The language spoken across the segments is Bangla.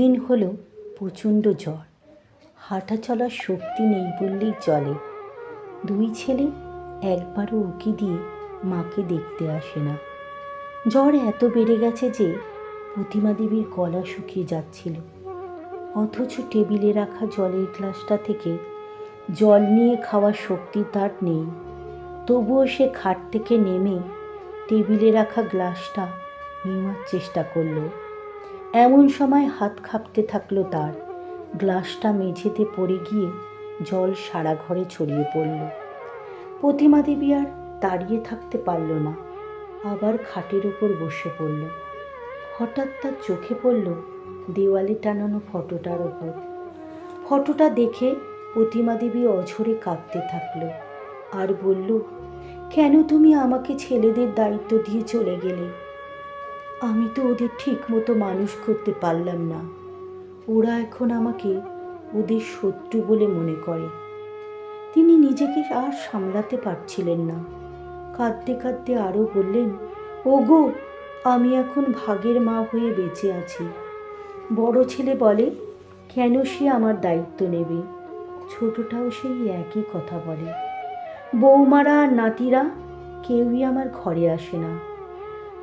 দুদিন হলো প্রচণ্ড জ্বর। হাঁটা চলার শক্তি নেই বললেই চলে। দুই ছেলে একবারও উকি দিয়ে মাকে দেখতে আসে না। জ্বর এত বেড়ে গেছে যে প্রতিমা দেবীর গলা শুকিয়ে যাচ্ছিল। অথচ টেবিলে রাখা জলের গ্লাসটা থেকে জল নিয়ে খাওয়ার শক্তি তার নেই। তবুও সে খাট থেকে নেমে টেবিলে রাখা গ্লাসটা নেওয়ার চেষ্টা করল। এমন সময় হাত কাঁপতে থাকল তার। গ্লাসটা মেঝেতে পড়ে গিয়ে জল সারা ঘরে ছড়িয়ে পড়ল। প্রতিমা দেবী আর দাঁড়িয়ে থাকতে পারল না, আবার খাটের ওপর বসে পড়ল। হঠাৎ তার চোখে পড়ল দেওয়ালে টানানো ফটোটার ওপর ফটোটা দেখে প্রতিমা দেবী অঝরে কাঁদতে থাকল আর বলল, কেন তুমি আমাকে ছেলেদের দায়িত্ব দিয়ে চলে গেলে? আমি তো ওদের ঠিক মতো মানুষ করতে পারলাম না। ওরা এখন আমাকে ওদের শত্রু বলে মনে করে। তিনি নিজেকে আর সামলাতে পারছিলেন না। কাঁদতে কাঁদতে আরও বললেন, ওগো, আমি এখন ভাগের মা হয়ে বেঁচে আছি। বড় ছেলে বলে, কেন সে আমার দায়িত্ব নেবে? ছোটটাও সেই একই কথা বলে। বৌমারা আর নাতিরা কেউই আমার ঘরে আসে না।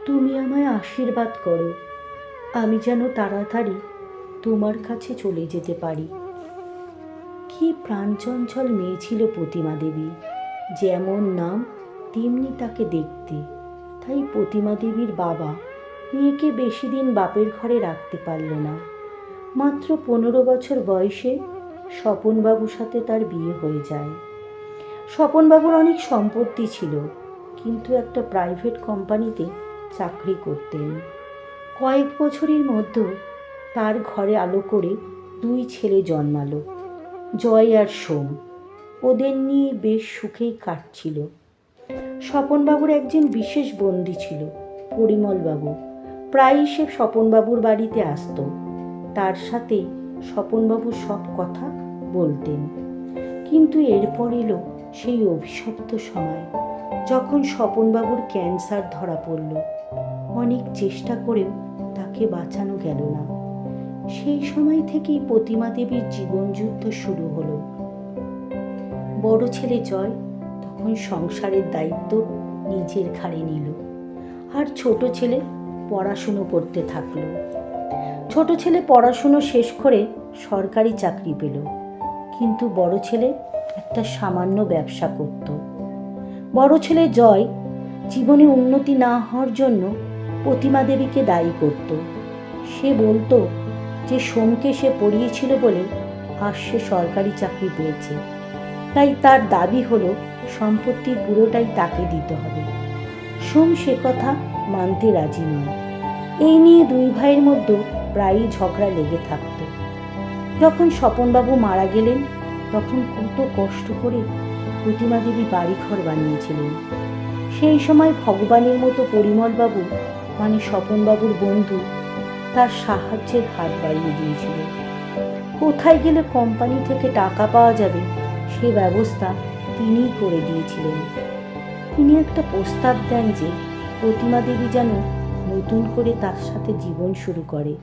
তুমি আমায় আশীর্বাদ করো। আমি যেন তাড়াতাড়ি তোমার কাছে চলে যেতে পারি। কি প্রাণচঞ্চল মেয়ে ছিল প্রতিমা দেবী। যেমন নাম, তেমনি তাকে দেখতে। তাই প্রতিমা দেবীর বাবা মেয়েকে বেশি দিন বাপের ঘরে রাখতে পারল না। মাত্র পনেরো বছর বয়সে স্বপনবাবুর সাথে তার বিয়ে হয়ে যায়। স্বপনবাবুর অনেক সম্পত্তি ছিল, কিন্তু একটা প্রাইভেট কোম্পানিতে চাকরি করতেন। কয়েক বছরের মধ্যে তার ঘরে আলো করে দুই ছেলে জন্মালো, জয় আর সোম। ওদের নিয়ে বেশ সুখেই কাটছিল। স্বপনবাবুর একজন বিশেষ বন্দি ছিল, পরিমলবাবু। প্রায়ই সে স্বপনবাবুর বাড়িতে আসতো। তার সাথে স্বপনবাবু সব কথা বলতেন। কিন্তু এরপর এলো সেই অভিশপ্ত সময়, যখন স্বপনবাবুর ক্যান্সার ধরা পড়ল। অনেক চেষ্টা করেও তাকে বাঁচানো গেল না। সেই সময় থেকেই প্রতিমা দেবীর জীবনযুদ্ধ শুরু হলো। বড় ছেলে জয় তখন সংসারের দায়িত্ব নিজের ঘাড়ে নিল আর ছোট ছেলে পড়াশুনো করতে থাকল। ছোট ছেলে পড়াশুনো শেষ করে সরকারি চাকরি পেল, কিন্তু বড় ছেলে একটা সামান্য ব্যবসা করত। বড় ছেলে জয় জীবনে উন্নতি না হওয়ার জন্য প্রতিমা দেবীকে দায়ী করত। সে বলতো যে সোমকে সে পড়িয়েছিল বলে আজ সে সরকারি চাকরি পেয়েছে। তাই তার দাবি হলো সম্পত্তির পুরোটাই তাকে দিতে হবে। সোম সে কথা মানতে রাজি নয়। এই নিয়ে দুই ভাইয়ের মধ্যে প্রায়ই ঝগড়া লেগে থাকতো। যখন স্বপনবাবু মারা গেলেন, তখন কত কষ্ট করে প্রতিমা দেবী বাড়িঘর বানিয়েছিলেন। সেই সময় ভগবানের মতো পরিমলবাবু মানে স্বপনবাবুর বন্ধু, তার সাহায্যের হাত বাড়িয়ে দিয়েছিল। কোথায় গেলে কোম্পানি থেকে টাকা পাওয়া যাবে, সে ব্যবস্থা তিনিই করে দিয়েছিলেন। তিনি একটা প্রস্তাব দেন যে প্রতিমা দেবী যেন নতুন করে তার সাথে জীবন শুরু করে।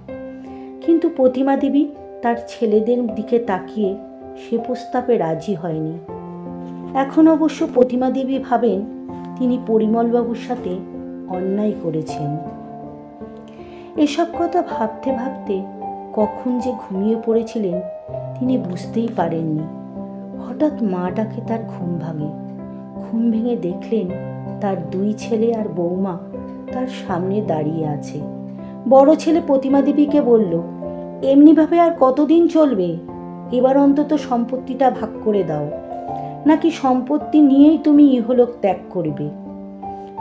কিন্তু প্রতিমা দেবী তার ছেলেদের দিকে তাকিয়ে সে প্রস্তাবে রাজি হয়নি। এখন অবশ্য প্রতিমা দেবী ভাবেন, তিনি পরিমলবাবুর সাথে অন্যায় করেছেন। এসব কথা ভাবতে ভাবতে কখন যে ঘুমিয়ে পড়েছিলেন তিনি বুঝতেই পারেননি। হঠাৎ মা ডাকে তার ঘুম ভাঙে। ঘুম ভেঙে দেখলেন তার দুই ছেলে আর বৌমা তার সামনে দাঁড়িয়ে আছে। বড় ছেলে প্রতিমা দেবীকে বলল, এমনিভাবে আর কতদিন চলবে? এবার অন্তত সম্পত্তিটা ভাগ করে দাও। নাকি সম্পত্তি নিয়েই তুমি ইহলোক ত্যাগ করবে?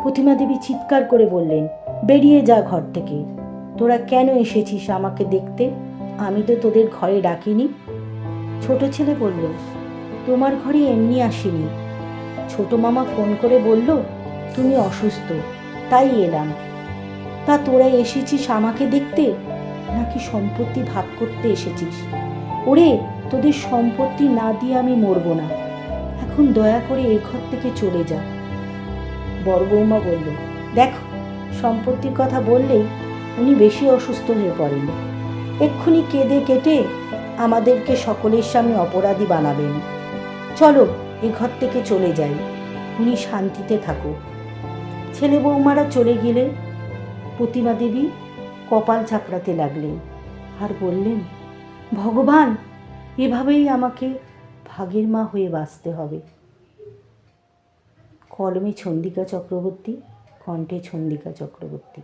প্রতিমা দেবী চিৎকার করে বললেন, বেরিয়ে যা ঘর থেকে। তোরা কেন এসেছিস আমাকে দেখতে? আমি তো তোদের ঘরে ডাকিনি। ছোট ছেলে বলল, তোমার ঘরে এমনি আসিনি। ছোট মামা ফোন করে বলল, তুমি অসুস্থ, তাই এলাম। তা তোরা এসেছিস আমাকে দেখতে? নাকি সম্পত্তি ভাগ করতে এসেছিস? ওরে, তোদের সম্পত্তি না দিয়ে আমি মরবো না। এখন দয়া করে এ ঘর থেকে চলে যা। বড় বৌমা বলল, দেখো, সম্পত্তির কথা বললেই উনি বেশি অসুস্থ হয়ে পড়েন। এক্ষুনি কেঁদে কেটে আমাদেরকে সকলের সামনে অপরাধী বানাবেন। চলো, এ ঘর থেকে চলে যাই। উনি শান্তিতে থাকুক। ছেলে বৌমারা চলে গেলে প্রতিমা দেবী কপাল চাপড়াতে লাগলেন আর বললেন, ভগবান, এভাবেই আমাকে ভাগের মা হয়ে বাঁচতে হবে। কলমে ছন্দিকা চক্রবর্তী কণ্ঠে ছন্দিকা চক্রবর্তী।